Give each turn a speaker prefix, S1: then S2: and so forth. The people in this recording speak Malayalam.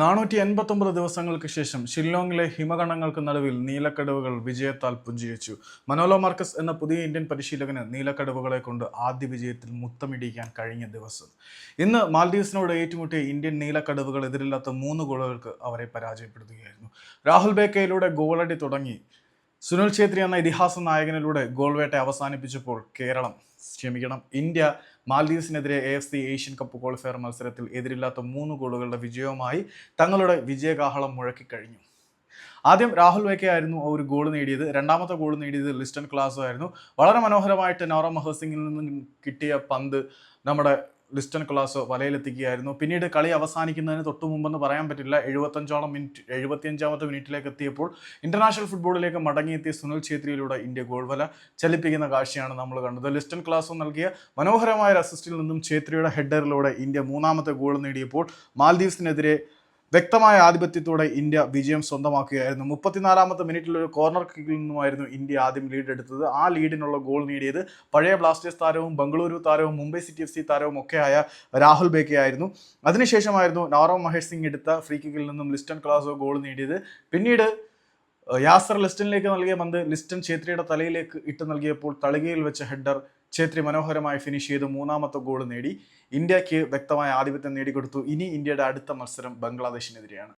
S1: നാനൂറ്റി എൺപത്തൊമ്പത് ദിവസങ്ങൾക്ക് ശേഷം ഷില്ലോങ്ങിലെ ഹിമഗണങ്ങൾക്ക് നടുവിൽ നീലക്കടവുകൾ വിജയത്താൽ പുഞ്ചിരിച്ചു. മനോലോ മാർക്കസ് എന്ന പുതിയ ഇന്ത്യൻ പരിശീലകന് നീലക്കടവുകളെ കൊണ്ട് ആദ്യ വിജയത്തിൽ മുത്തമിടിക്കാൻ കഴിഞ്ഞ ദിവസം. ഇന്ന് മാൽദീവ്സിനോട് ഏറ്റുമുട്ടിയ ഇന്ത്യൻ നീലക്കടവുകൾ എതിരില്ലാത്ത മൂന്ന് ഗോളുകൾക്ക് അവരെ പരാജയപ്പെടുത്തുകയായിരുന്നു. രാഹുൽ ബേക്കയിലൂടെ ഗോളടി തുടങ്ങി സുനിൽ ഛേത്രി എന്ന ഇതിഹാസ നായകനിലൂടെ ഗോൾവേട്ട അവസാനിപ്പിച്ചപ്പോൾ കേരളം ക്ഷമിക്കണം. India മാൽദീവ്സിനെതിരെ A F C Asian cup qualifier മത്സരത്തിൽ എതിരില്ലാത്ത മൂന്ന് ഗോളുകളുടെ വിജയവുമായി തങ്ങളുടെ വിജയകാഹളം മുഴക്കിക്കഴിഞ്ഞു. ആദ്യം രാഹുൽ വേക്കയായിരുന്നു ഒരു ഗോൾ നേടിയത്. രണ്ടാമത്തെ ഗോൾ നേടിയത് ലിസ്റ്റൺ ക്ലാസ് ആയിരുന്നു. വളരെ മനോഹരമായിട്ട് നോറ മഹസിംഗിൽ നിന്നും കിട്ടിയ പന്ത് നമ്മുടെ ലിസ്റ്റൺ ക്ലാസ് വലയിലെത്തിക്കുകയായിരുന്നു. പിന്നീട് കളി അവസാനിക്കുന്നതിന് തൊട്ടു മുമ്പെന്ന് പറയാൻ പറ്റില്ല. എഴുപത്തഞ്ചോളം മിനിറ്റ് എഴുപത്തിയഞ്ചാമത്തെ മിനിറ്റിലേക്ക് എത്തിയപ്പോൾ ഇന്റർനാഷണൽ ഫുട്ബോളിലേക്ക് മടങ്ങിയെത്തിയ സുനിൽ ഛേത്രിയിലൂടെ ഇന്ത്യ ഗോൾ വല ചലിപ്പിക്കുന്ന കാഴ്ചയാണ് നമ്മൾ കണ്ടത്. ലിസ്റ്റൺ ക്ലാസ് നൽകിയ മനോഹരമായ ഒരു അസിസ്റ്റിൽ നിന്നും ഛേത്രിയുടെ ഹെഡറിലൂടെ ഇന്ത്യ മൂന്നാമത്തെ ഗോൾ നേടിയപ്പോൾ മാൽദീവ്സിനെതിരെ വ്യക്തമായ ആധിപത്യത്തോടെ ഇന്ത്യ വിജയം സ്വന്തമാക്കുകയായിരുന്നു. മുപ്പത്തിനാലാമത്തെ മിനിറ്റിൽ ഒരു കോർണർ കിക്കിൽ നിന്നുമായിരുന്നു ഇന്ത്യ ആദ്യം ലീഡ് എടുത്തത്. ആ ലീഡിനുള്ള ഗോൾ നേടിയത് പഴയ ബ്ലാസ്റ്റേഴ്സ് താരവും ബംഗളൂരു താരവും മുംബൈ സിറ്റി എഫ് സി താരവും ഒക്കെയായ രാഹുൽ ബേക്കയായിരുന്നു അതിനുശേഷമായിരുന്നു നാറോ മഹേഷ് സിംഗ് എടുത്ത ഫ്രീ കിക്കിൽ നിന്നും ലിസ്റ്റൺ ക്ലാസോ ഗോൾ നേടിയത്. പിന്നീട് യാസർ ലിസ്റ്റനിലേക്ക് നൽകിയ പന്ത് ലിസ്റ്റൺ ഛേത്രിയുടെ തലയിലേക്ക് ഇട്ട് നൽകിയപ്പോൾ തളികയിൽ വെച്ച ഹെഡർ ഛേത്രി മനോഹരമായി ഫിനിഷ് ചെയ്ത് മൂന്നാമത്തെ ഗോൾ നേടി. ഇന്ത്യയ്ക്ക് വ്യക്തമായ ആധിപത്യം നേടിക്കൊടുത്തു. ഇനി ഇന്ത്യയുടെ അടുത്ത മത്സരം ബംഗ്ലാദേശിനെതിരെയാണ്.